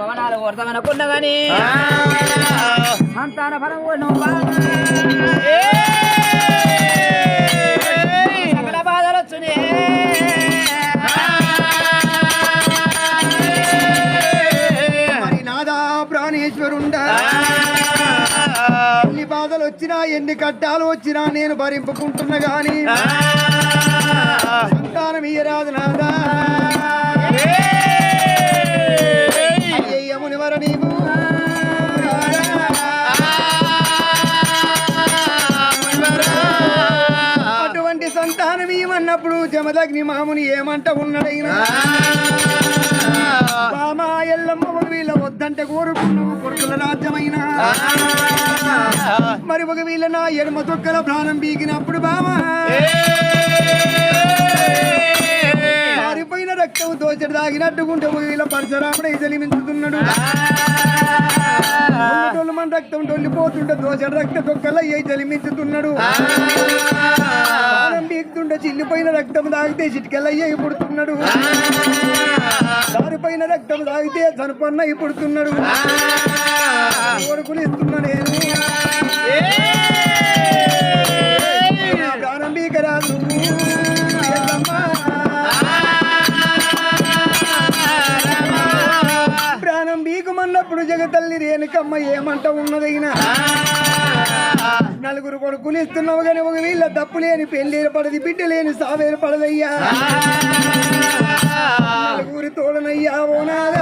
భవనాలు కొడతామనుకున్నా గాని. సంతాన ఫలం సకల బాధలు వచ్చునే. మరి నాదా ప్రాణేశ్వరుండా. ఎన్ని బాధలు వచ్చినా ఎన్ని కట్టాలు వచ్చినా నేను భరింపుకుంటున్నా గాని. సంతానం ఇయ్యరాదు నాదా ఇవ్వన్నప్పుడు జమదగ్ని మాముని ఏమంట ఉన్నాడైనా బామా ఎల్లమ్మ ఒక వీళ్ళ వద్దంటే కోరుకున్నావు కొడుకుల రాజ్యమైన? మరి ఒక వీళ్ళ నా ఎడమ తొక్కల ప్రాణం బీగినప్పుడు బామా? మారిపోయిన రక్తం దోచడి దాగినట్టుకుంటే ఒక వీళ్ళ పరశురాముడు జలిమించుతున్నాడు. మన రక్తం టొల్లిపోతుంటే దోచడి రక్త తొక్కల ఏ జలిమించుతున్నాడు బీగుతుంటే చిల్లిపోయిన రక్తం తాగితే చిటికెళ్ళయ్య పుడుతున్నాడు దారిపైన రక్తం తాగితే చనిపన్న పుడుతున్నాడు కొడుకులు ఇస్తున్నా నేను. బీకరాదు. ప్రాణం బీకమన్నప్పుడు జగతల్లి రేణుకమ్మ ఏమంట ఉన్నదైనా? నలుగురు కొడుకులు ఇస్తున్నావు కానీ ఒక వీళ్ళ తప్పు లేని పెళ్ళి పడది బిడ్డ లేని సావేరు పడదయ్యా నలుగురి తోడనయ్యా ఓ నాద